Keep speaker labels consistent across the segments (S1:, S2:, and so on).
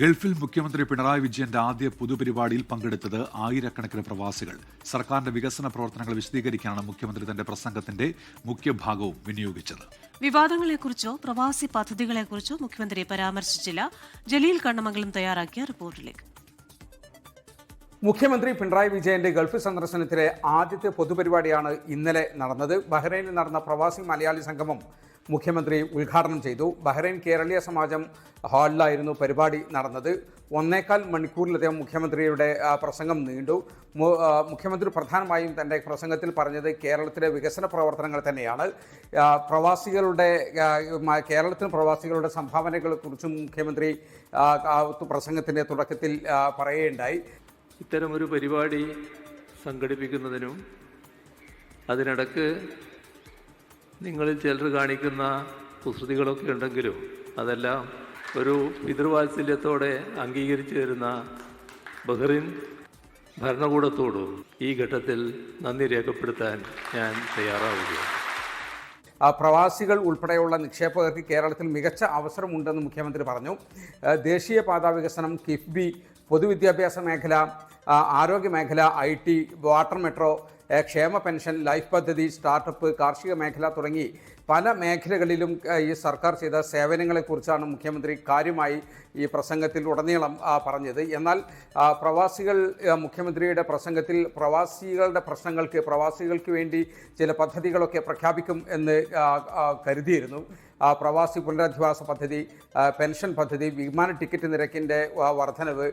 S1: ഗൾഫിൽ മുഖ്യമന്ത്രി പിണറായി വിജയന്റെ ആദ്യ പൊതുപരിപാടിയിൽ പങ്കെടുത്തത് ആയിരക്കണക്കിന് പ്രവാസികൾ. സർക്കാരിന്റെ വികസന പ്രവർത്തനങ്ങൾ വിശദീകരിക്കാനാണ് മുഖ്യമന്ത്രി തന്റെ പ്രസംഗത്തിന്റെ മുഖ്യഭാഗവും വിനിയോഗിച്ചത്.
S2: വിവാദങ്ങളെക്കുറിച്ചോ പ്രവാസി പദ്ധതികളെക്കുറിച്ചോ മുഖ്യമന്ത്രി പരാമർശിച്ചില്ല. ജലീൽ കണ്ണമംഗലം തയ്യാറാക്കിയ റിപ്പോർട്ടിലേക്ക്.
S3: മുഖ്യമന്ത്രി പിണറായി വിജയന്റെ ഗൾഫ് സന്ദർശനത്തിലെ ആദ്യത്തെ പൊതുപരിപാടിയാണ് ഇന്നലെ നടന്നത്. ബഹ്റൈനിൽ നടന്ന പ്രവാസി മലയാളി സംഗമം മുഖ്യമന്ത്രി ഉദ്ഘാടനം ചെയ്തു. ബഹ്റൈൻ കേരളീയ സമാജം ഹാളിലായിരുന്നു പരിപാടി നടന്നത്. ഒന്നേക്കാൽ മണിക്കൂറിലധികം മുഖ്യമന്ത്രിയുടെ പ്രസംഗം നീണ്ടു. മുഖ്യമന്ത്രി പ്രധാനമായും തന്റെ പ്രസംഗത്തിൽ പറഞ്ഞത് കേരളത്തിലെ വികസന പ്രവർത്തനങ്ങൾ തന്നെയാണ്. പ്രവാസികളുടെ കേരളത്തിന് പ്രവാസികളുടെ സംഭാവനകളെക്കുറിച്ചും മുഖ്യമന്ത്രി പ്രസംഗത്തിന്റെ തുടക്കത്തിൽ പറയുകയുണ്ടായി.
S4: ഇത്തരമൊരു പരിപാടി സംഘടിപ്പിക്കുന്നതിനും അതിനിടക്ക് നിങ്ങളിൽ ചിലർ കാണിക്കുന്ന കുസൃതികളൊക്കെ ഉണ്ടെങ്കിലും അതെല്ലാം ഒരു പിതൃവാത്സല്യത്തോടെ അംഗീകരിച്ചു തരുന്ന ബഹ്റിൻ ഭരണകൂടത്തോടും ഈ ഘട്ടത്തിൽ നന്ദി രേഖപ്പെടുത്താൻ ഞാൻ തയ്യാറാവുകയാണ്.
S3: ആ, പ്രവാസികൾ ഉൾപ്പെടെയുള്ള നിക്ഷേപകർക്ക് കേരളത്തിൽ മികച്ച അവസരമുണ്ടെന്ന് മുഖ്യമന്ത്രി പറഞ്ഞു. ദേശീയ ദേശീയപാതാ വികസനം കിഫ്ബി പൊതുവിദ്യാഭ്യാസ മേഖല ആരോഗ്യ മേഖല ഐ ടി വാട്ടർ മെട്രോ ക്ഷേമ പെൻഷൻ ലൈഫ് പദ്ധതി സ്റ്റാർട്ടപ്പ് കാർഷിക മേഖല തുടങ്ങി പല മേഖലകളിലും ഈ സർക്കാർ ചെയ്ത സേവനങ്ങളെക്കുറിച്ചാണ് മുഖ്യമന്ത്രി കാര്യമായി ഈ പ്രസംഗത്തിൽ ഉടനീളം പറഞ്ഞത്. എന്നാൽ പ്രവാസികൾ മുഖ്യമന്ത്രിയുടെ പ്രസംഗത്തിൽ പ്രവാസികളുടെ പ്രശ്നങ്ങൾക്ക് പ്രവാസികൾക്ക് വേണ്ടി ചില പദ്ധതികളൊക്കെ പ്രഖ്യാപിക്കും എന്ന് കരുതിയിരുന്നു. പ്രവാസി പുനരധിവാസ പദ്ധതി പെൻഷൻ പദ്ധതി വിമാന ടിക്കറ്റ് നിരക്കിന്റെ വർധനവ്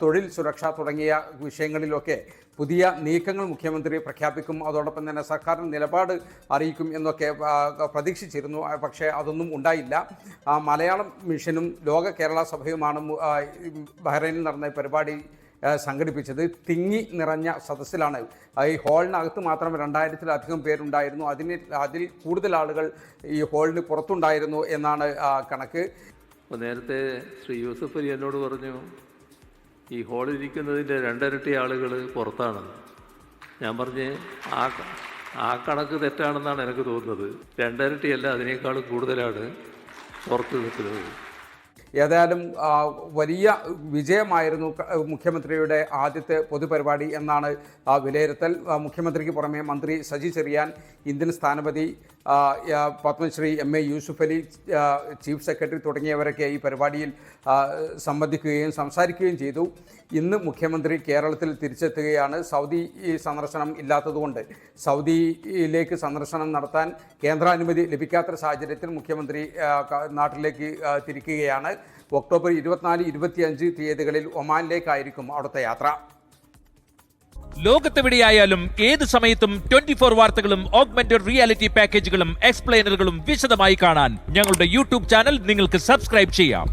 S3: തൊഴിൽ സുരക്ഷ തുടങ്ങിയ വിഷയങ്ങളിലൊക്കെ പുതിയ നീക്കങ്ങൾ മുഖ്യമന്ത്രി പ്രഖ്യാപിക്കും. അതോടൊപ്പം തന്നെ സർക്കാരിന്റെ നിലപാട് അറിയിക്കും എന്നൊക്കെ പ്രതീക്ഷിച്ചിരുന്നു. പക്ഷേ അതൊന്നും ഉണ്ടായില്ല. മലയാളം മിഷനും ലോക കേരള സഭയുമാണ് ബഹ്റൈനിൽ നടന്ന പരിപാടി സംഘടിപ്പിച്ചത്. തിങ്ങി നിറഞ്ഞ സദസ്സിലാണ്. ഈ ഹാളിനകത്ത് മാത്രം രണ്ടായിരത്തിലധികം പേരുണ്ടായിരുന്നു. അതിന് അതിൽ കൂടുതൽ ആളുകൾ ഈ ഹാളിന് പുറത്തുണ്ടായിരുന്നു എന്നാണ് കണക്ക്.
S4: അപ്പോൾ നേരത്തെ ശ്രീ യൂസഫ് അലി എന്നോട് പറഞ്ഞു ഈ ഹോളിരിക്കുന്നതിന്റെ രണ്ടരട്ടി ആളുകൾ പുറത്താണെന്ന് ഞാൻ പറഞ്ഞ് ആ ആ കണക്ക് തെറ്റാണെന്നാണ് എനിക്ക് തോന്നുന്നത്. രണ്ടരട്ടിയല്ല അതിനേക്കാൾ കൂടുതലാണ് പുറത്ത് നിൽക്കുന്നത്.
S3: ഏതായാലും വലിയ വിജയമായിരുന്നു മുഖ്യമന്ത്രിയുടെ ആദ്യത്തെ പൊതുപരിപാടി എന്നാണ് വിലയിരുത്തൽ. മുഖ്യമന്ത്രിക്ക് പുറമെ മന്ത്രി സജി ചെറിയാൻ ഇന്ത്യൻ സ്ഥാനപതി Padmashri M A Yusuf Ali chief secretary തുടങ്ങിയവരൊക്കെ ഈ പരിപാടിയിൽ സംബന്ധിക്കുകയും സംസാരിക്കുകയും ചെയ്തു. ഇന്ന് മുഖ്യമന്ത്രി കേരളത്തിൽ തിരിച്ചെത്തുകയാണ്. സൗദി സന്ദർശനം ഇല്ലാത്തതുകൊണ്ട് സൗദിയിലേക്ക് സന്ദർശനം നടത്താൻ കേന്ദ്രാനുമതി ലഭിക്കാത്ത സാഹചര്യത്തിൽ മുഖ്യമന്ത്രി നാട്ടിലേക്ക് തിരിക്കുകയാണ്. ഒക്ടോബർ ഇരുപത്തിനാല് ഇരുപത്തിയഞ്ച് തീയതികളിൽ ഒമാനിലേക്കായിരിക്കും അവിടുത്തെ യാത്ര.
S5: ലോകത്തെവിടെയായാലും ഏത് സമയത്തും ട്വന്റി ഫോർ വാർത്തകളും ഓഗ്മെന്റഡ് റിയാലിറ്റി പാക്കേജുകളും എക്സ്പ്ലെയിനറുകളും വിശദമായി കാണാൻ ഞങ്ങളുടെ യൂട്യൂബ് ചാനൽ നിങ്ങൾക്ക് സബ്സ്ക്രൈബ് ചെയ്യാം.